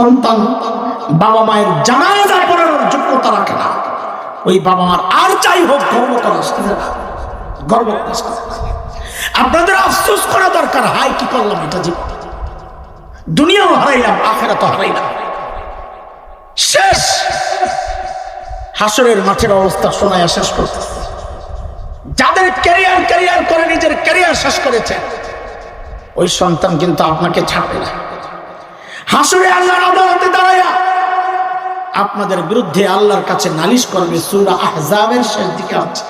সন্তান বাবা মায়ের জানাজা পড়ার যোগ্যতা রাখে না। ওই বাবা মার আর চাই হোক গর্ব করা। গর্ব। আপনাদের আফসোস করা দরকার হাই কি করলাম এটা জীবন দুনিয়াও হারাইলাম আখেরা তো হারাইলাম। শেষ। হাসরের মাঠের অবস্থা শোনায় শেষ করতে যাদের ক্যারিয়ার ক্যারিয়ার করে, নিজের ক্যারিয়ার শেষ করেছে, ওই সন্তান কিন্তু আপনাকে ছাড়বে না। হাসরে আল্লাহর আদালতে দাঁড়াইয়া আপনাদের বিরুদ্ধে আল্লাহর কাছে নালিশ করবে সুরা আহজাবের শেষ দিকে আছে।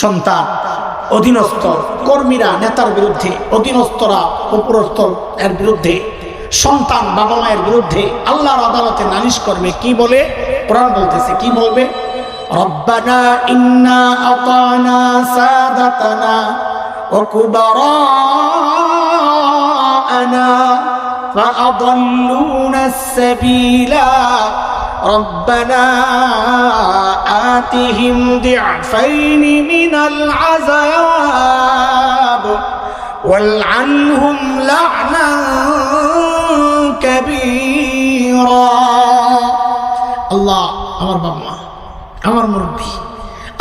সন্তান, অধীনস্থ, কর্মীরা, নেতার বিরুদ্ধে, অধীনস্থরা, উপরস্থ, এর বিরুদ্ধে, সন্তান, বাবা মায়ের বিরুদ্ধে আল্লাহর আদালতে নালিশ করবে, কি বলে? কোরআন বলতেছে, কি বলবে? রব্বানা ইন্না আতানা সাদাতানা ওয়া কুবারা فأضلونا السبيلا ربنا آتهم ضعفين من العذاب والعنهم لعنا كبيرا الله আমার বাবা আমার মুরব্বী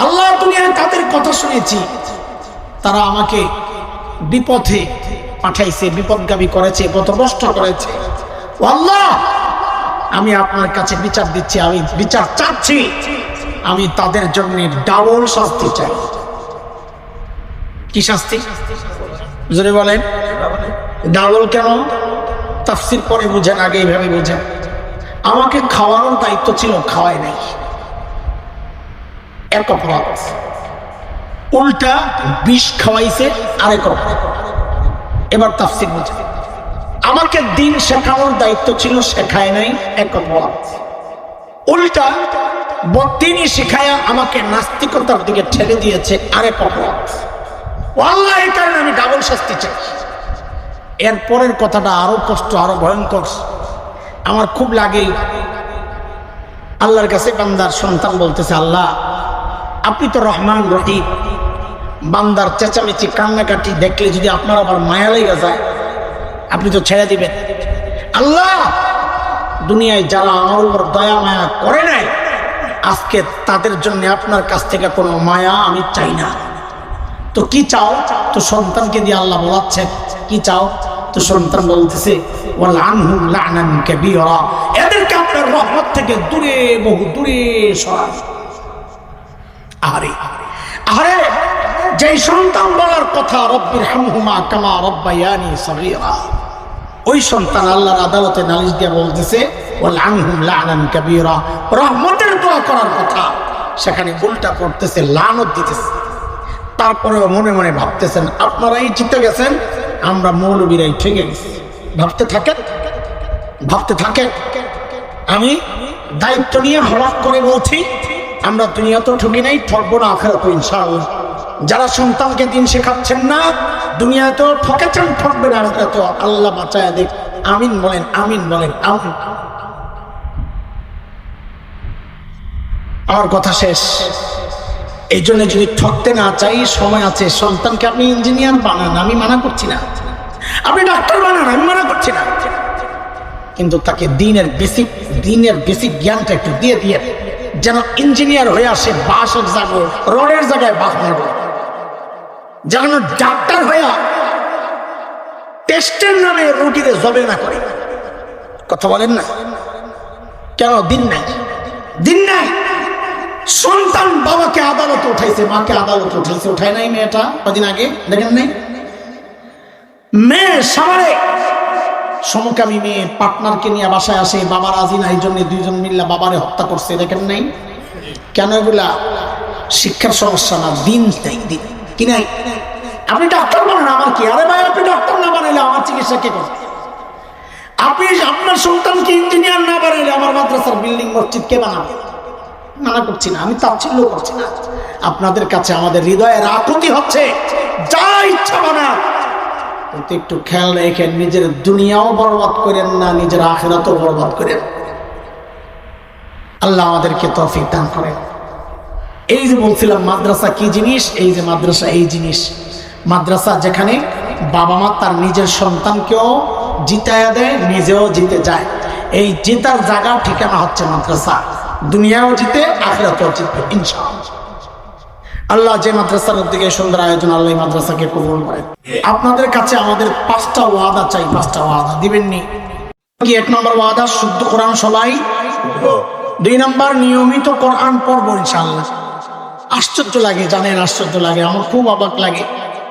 আল্লাহ দুনিয়ায় তাদের কথা শুনেছি তারা আমাকে বিপথে পাঠাইছে, বিপদগামী করেছে, পথভ্রষ্ট করেছে। আমি আপনার কাছে বিচার দিচ্ছি, আমি বিচার চাচ্ছি। আমি তাদের জন্য ডাবল শাস্তি চাই। কি শাস্তি? জোরে বলেন। ডাবল কেন? তাফসির পরে বুঝেন, আগে এইভাবে বুঝেন। আমাকে খাওয়ানোর দায়িত্ব ছিল খাওয়াই নাই। এক অপরাধ। উল্টা বিষ খাওয়াইছে, আরেক অপরাধ। এবার তাফসির বুঝে আমাকে দিন শেখানোর দায়িত্ব ছিল, শেখায় নাই, এক অপরাধ উল্টা বদিনই শিখায়া আমাকে নাস্তিকতার দিকে ঠেলে দিয়েছে আরেক অপরাধ আল্লাহ এই কারণে আমি ডাবল শাস্তি চাই। এর পরের কথাটা আরও কষ্ট, আরও ভয়ঙ্কর। আমার খুব লাগে। আল্লাহর কাছে বান্দার সন্তান বলতেছে, আল্লাহ, আপনি তো রহমান রহিম। বান্দার চেঁচামেচি, কান্নাকাটি দেখলে যদি আপনার আবার মায়া লেগে যায়, আপনি তো ছেড়ে দিবেন। আল্লাহ, দুনিয়ায় যারা আমার উপর দয়া, মায়া করে নাই, আজকে তাদের জন্য আপনার কাছ থেকে কোনো মায়া আমি চাই না। তো কি চাও? তো সন্তানকে দিয়ে আল্লাহ বলাচ্ছেন, কি চাও? তো সন্তান বলতেছে এদেরকে আপনার রহমত থেকে দূরে, বহু দূরে সরান। আরে আরে যে সন্তান বলার কথা রব্বির হামহুমা কামা রব্বায়ানি সগীরা। ওই সন্তান আল্লাহর আদালতে নালিশ দিয়ে বলতেছে, ওয়াল আনহুম লানান কাবীরা। রহমতের দোয়া করার কথা। সেখানে উল্টা করতেছে লানত দিতেছে। তারপরেও মনে মনে ভাবতেছেন, আপনারাই জিতে গেছেন, আমরা মৌলবীরাই ঠেকে গেছি। ভাবতে থাকেন? ভাবতে থাকেন? আমি দায়িত্ব নিয়ে হঠাৎ করে বলছি, আমরা দুনিয়াতেও ঠকি নাই, ঠকবো না আখেরাত ইনশাআল্লাহ। যারা সন্তানকে দিন শেখাচ্ছেন না, দুনিয়াতেও ঠকেছেন, ঠকবেন আখেরাত আল্লাহ বাঁচায় দেখ আমিন বলেন আমিন বলেন, আমিন। আমার কথা শেষ। এই জন্য যদি ঠকতে না চাই, সময় আছে, সন্তানকে আপনি ইঞ্জিনিয়ার বানান, আমি মানা করছি না। আপনি ডাক্তার বানান, আমি মানা করছি না। কিন্তু তাকে দিনের বেসিক দিনের বেসিক জ্ঞানটা একটু দিয়ে দিয়ে যেন ইঞ্জিনিয়ার হয়ে আসে বাসের জায়গায় রডের জায়গায় বাস মারব। যেন ডাক্তার হইয়া টেস্টের নামে রুগীরে জবে না করে। কথা বলেন না? কেন দিন নাই? দিন নাই? সন্তান বাবাকে আদালতে উঠাইছে, মাকে আদালতে উঠাইছে, উঠায় নাই মেয়েটা? কদিন আগে? দেখেন নাই? মেয়ে সামারে। সমকামী মেয়ে পার্টনারকে নিয়ে বাসায় আসে বাবার রাজি না, এই জন্য দুইজন মিল্লা বাবারে হত্যা করছে, দেখেন নাই? কেন এগুলা? শিক্ষার সমস্যা না, দিন নাই, দিন। কি নাই? আপনি ডাক্তার বানান আমার কি? আরে ভাই, আপনি ডাক্তার না বানাইলে আমার চিকিৎসা কে করবে? আপনি আপনার সন্তানকে ইঞ্জিনিয়ার না বানাইলে আমার মাদ্রাসার বিল্ডিং মসজিদ কে বানাবে? মানা করছি না, আমি তাচ্ছিল্য করছি না। আপনাদের কাছে আমাদের হৃদয়ের আকুতি হচ্ছে, যা ইচ্ছা বানা কিন্তু একটু খেয়াল রেখেন, নিজের দুনিয়াও বরবাদ করেন না, নিজের আখেরাতও বরবাদ করেন। আল্লাহ আমাদেরকে তৌফিক দান করেন। এই যে বলছিলাম, মাদ্রাসা কি জিনিস? এই যে মাদ্রাসা এই জিনিস। মাদ্রাসা যেখানে বাবা মা তার নিজের সন্তানকেও জিতায়া দেয়, নিজেও জিতে যায়। এই জেতার জায়গা ঠিকানা হচ্ছে মাদ্রাসা। দুনিয়াও জিতে, আখেরাতেও জিতবে, ইনশাআল্লাহ। আল্লাহ যে মাদ্রাসার দিকে সুন্দর আয়োজন, আল্লাহ মাদ্রাসাকে কবুল করে। আপনাদের কাছে আমাদের পাঁচটা ওয়াদা চাই, পাঁচটা ওয়াদা। দিবেননি? কি এক নম্বর ওয়াদা? শুদ্ধ কোরআন সবাই? দুই নম্বর, নিয়মিত কোরআন পড়ব, ইনশাআল্লাহ। আশ্চর্য লাগে, জানেন, আশ্চর্য লাগে। আমার খুব অবাক লাগে।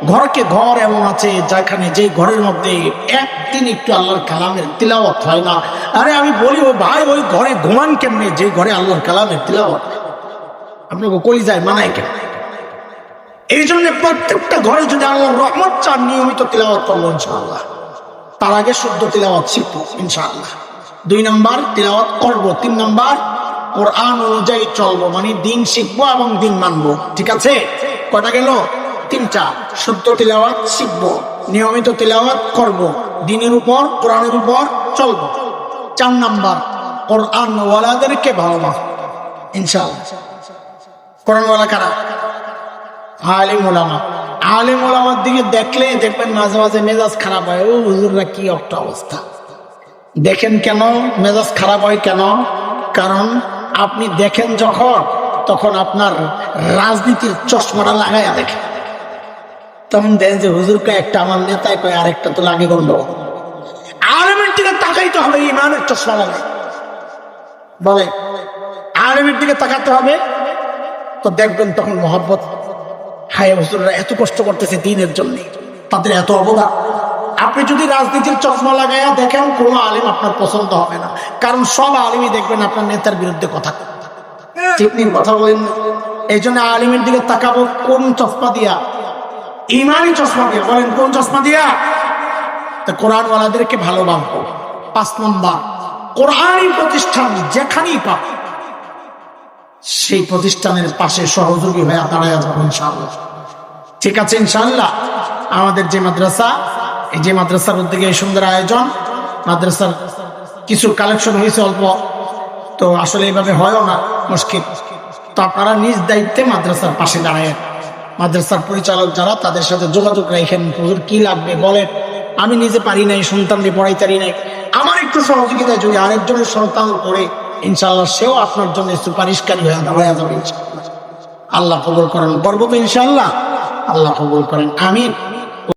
ঘরকে ঘর এমন আছে যেখানে যে ঘরের মধ্যে একদিন একটু আল্লাহর কালামের তিলাওয়াত হয় না। আরে আমি বলি, ও ভাই, ওই ঘরে ঘুমান কেমনে? যে ঘরে আল্লাহর কালামের তিলাওয়াত আপনাকে কলি যায় মানায় কেন? এই জন্য প্রত্যেকটা ঘরে যদি আল্লাহর রহমত চান, নিয়মিত তিলাওয়াত করব ইনশাআল্লাহ। তার আগে শুদ্ধ তিলাওয়াত শিখব ইনশাআল্লাহ। দুই নাম্বার, তিলাওয়াত করব। তিন নাম্বার, কোরআন অনুযায়ী চলবো মানে দিন শিখব এবং দিন মানবো। ঠিক আছে? কটা গেল? তিনটা। শুদ্ধ তিলাওয়াত শিখব, নিয়মিত তিলাওয়াত করব, দিনের উপর, কোরআনের উপর চলবো। চার নাম্বার, কোরআন ওয়ালাদেরকে ভালোবাসো। ইনশাআল্লাহ। কোরআনওয়ালা কারা? আলিম ওলামা। আলিম ওলামার দিকে দেখলে দেখবেন মাঝে মাঝে মেজাজ খারাপ হয়। ও, হুজুররা কি একটা অবস্থা। দেখেন কেন মেজাজ খারাপ হয় কেন? কারণ আপনি দেখেন যখন, তখন আপনার রাজনীতির চশমাটা লাগাইয়া দেখেন। তখন দেখেন যে হুজুর হুজুরকে একটা আমার নেতায় কয় আরেকটা তো লাগে গন্ড। আলেমের দিকে তাকাইতে হবে ইমানের চশমা লাগাই বলে আলেমের দিকে তাকাতে হবে। তো দেখবেন তখন মহব্বত। হায় হুজুররা এত কষ্ট করতেছে দিনের জন্য। তাদের এত অবদান। আপনি যদি রাজনীতির চশমা লাগাইয়া দেখেন কোনো আলিম আপনার পছন্দ হবে না। কারণ সব আলিমই দেখবেন আপনার নেতার বিরুদ্ধে কথা ঠিক কথা বলেন। এই জন্য আলিমের দিকে তাকাবো কোন চশমা দিয়া ইমানি চশমা দিয়া, বলেন, কোন চশমা দিয়া? কোরআনওয়ালাদেরকে ভালোবাসবো। পাঁচ নম্বর, কোরআনই প্রতিষ্ঠান যেখানেই পাবো সেই প্রতিষ্ঠানের পাশে সহযোগী হয়ে দাঁড়ায় যাব ইনশাআল্লাহ। ঠিক আছে ইনশাআল্লাহ? আমাদের যে মাদ্রাসা, এই যে মাদ্রাসার উদ্যোগে এই সুন্দর আয়োজন, মাদ্রাসার কিছু কালেকশন হয়েছে অল্প, তো আসলে এইভাবে হয়ও না, মুশকিল। তো আপনারা নিজ দায়িত্বে মাদ্রাসার পাশে দাঁড়ায় মাদ্রাসার পরিচালক যারা, তাদের সাথে যোগাযোগ রাখেন। হুজুর, কি লাগবে বলেন। আমি নিজে পারি নাই, সন্তান পড়াই পারি নাই। আমার একটু সহযোগিতা যদি আরেকজনের সন্তান করে ইনশাল্লাহ সেও আপনার জন্য সুপারিশকারী হয়ে দাঁড়ায় যাবে ইনশাল্লাহ আল্লাহ কবুল করেন। গর্ব ইনশাল্লাহ আল্লাহ কবুল করেন। আমিন।